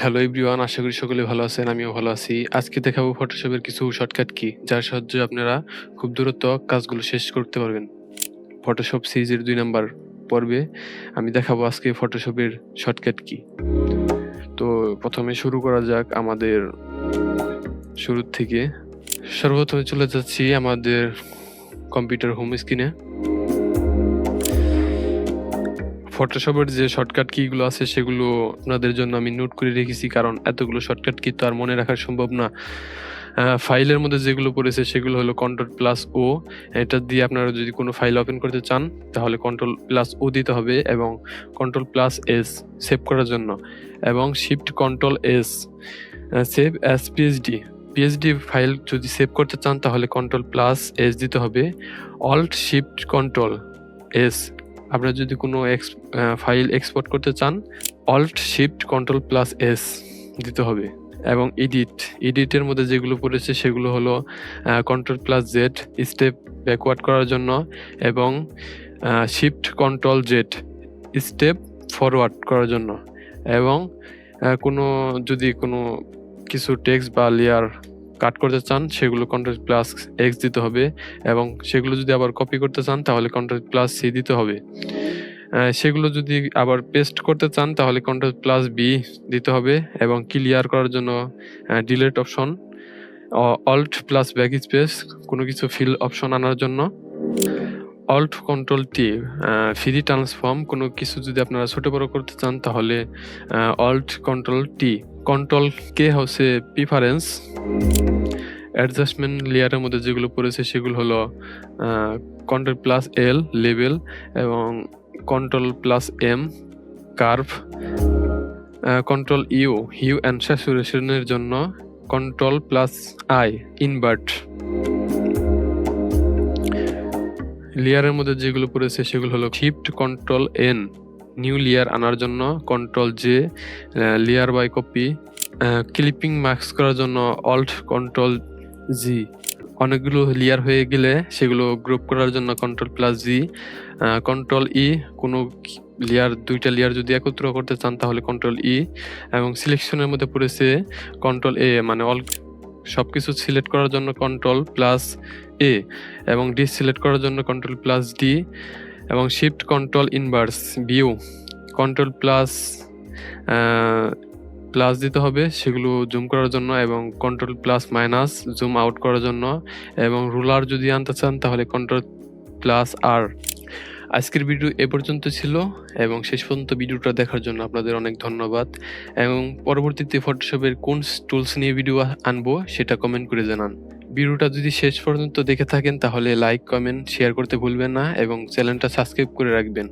Hello everyone আশা করি সকলে ভালো আছেন, আমিও ভালো আছি। আজকে দেখাবো ফটোশপের কিছু শর্টকাট কি, যার সাহায্যে আপনারা খুব দ্রুত কাজগুলো শেষ করতে পারবেন। ফটোশপ সিরিজের দুই নাম্বার পর্বে আমি দেখাবো আজকে ফটোশপের শর্টকাট কি। তো প্রথমে শুরু করা যাক আমাদের শুরুর থেকে। সর্বপ্রথমে চলে যাচ্ছি আমাদের কম্পিউটার হোম স্ক্রিনে ফটোশপের যে শর্টকাট কিগুলো আছে, সেগুলো আপনাদের জন্য আমি নোট করে রেখেছি, কারণ এতগুলো শর্টকাট কি তো আর মনে রাখা সম্ভব না। ফাইলের মধ্যে যেগুলো পড়েছে, সেগুলো হলো কন্ট্রোল প্লাস ও এটা দিয়ে আপনারা যদি কোনো ফাইল ওপেন করতে চান, তাহলে কন্ট্রোল প্লাস ও দিতে হবে এবং কন্ট্রোল প্লাস এস সেভ করার জন্য। এবং shift control S save as PhD PhD file যদি সেভ করতে চান, তাহলে কন্ট্রোল প্লাস এস দিতে হবে। অল্ট শিফট কন্ট্রোল এস আপনারা যদি কোনো এক্স ফাইল এক্সপোর্ট করতে চান alt shift control plus S দিতে হবে এবং এডিট এডিটের মধ্যে যেগুলো পড়েছে সেগুলো হলো control plus Z step backward করার জন্য এবং shift control Z step forward করার জন্য এবং কোনো, যদি কোনো কিছু টেক্সট বা লেয়ার কাট করতে চান, সেগুলো কন্ট্রোল প্লাস এক্স দিতে হবে এবং সেগুলো যদি আবার কপি করতে চান, তাহলে কন্ট্রোল প্লাস সি দিতে হবে। সেগুলো যদি আবার পেস্ট করতে চান, তাহলে কন্ট্রোল প্লাস বি দিতে হবে এবং ক্লিয়ার করার জন্য delete option alt plus back space কোনো কিছু ফিল অপশন আনার জন্য। Alt control T free transform কোনো কিছু যদি আপনারা ছোটো বড়ো করতে চান, তাহলে alt control T control K হচ্ছে প্রিফারেন্স অ্যাডজাস্টমেন্ট লেয়ারের মধ্যে যেগুলো পড়েছে সেগুলো হলো কন্ট্রোল প্লাস এল লেভেল এবং control plus M curve control U hue and স্যাচুরেশনের জন্য কন্ট্রোল প্লাস আই ইনভার্ট লেয়ারের মধ্যে যেগুলো পড়েছে সেগুলো হলো shift control N new layer আনার জন্য control J layer by copy clipping mask করার জন্য অল্ট কন্ট্রোল জি অনেকগুলো লেয়ার হয়ে গেলে সেগুলো গ্রুপ করার জন্য control plus G control E কোনো লেয়ার দুইটা লেয়ার যদি একত্র করতে চান তাহলে কন্ট্রোল ই এবং সিলেকশনের মধ্যে পড়েছে কন্ট্রোল এ মানে অল সব কিছু সিলেক্ট করার জন্য কন্ট্রোল প্লাস এ এবং ডি সিলেক্ট করার জন্য কন্ট্রোল প্লাস ডি এবং shift control inverse view control plus plus দিতে হবে, সেগুলো জুম করার জন্য এবং control plus minus zoom out করার জন্য এবং রুলার যদি আনতে চান তাহলে কন্ট্রোল প্লাস আর আজকের ভিডিও এ পর্যন্ত ছিল এবং শেষ পর্যন্ত ভিডিওটা দেখার জন্য আপনাদের অনেক ধন্যবাদ। এবং পরবর্তীতে ফটোশপের কোন টুলস নিয়ে ভিডিও আনব সেটা কমেন্ট করে জানান। ভিডিওটা যদি শেষ পর্যন্ত দেখে থাকেন তাহলে লাইক কমেন্ট শেয়ার করতে ভুলবেন না এবং চ্যানেলটা সাবস্ক্রাইব করে রাখবেন।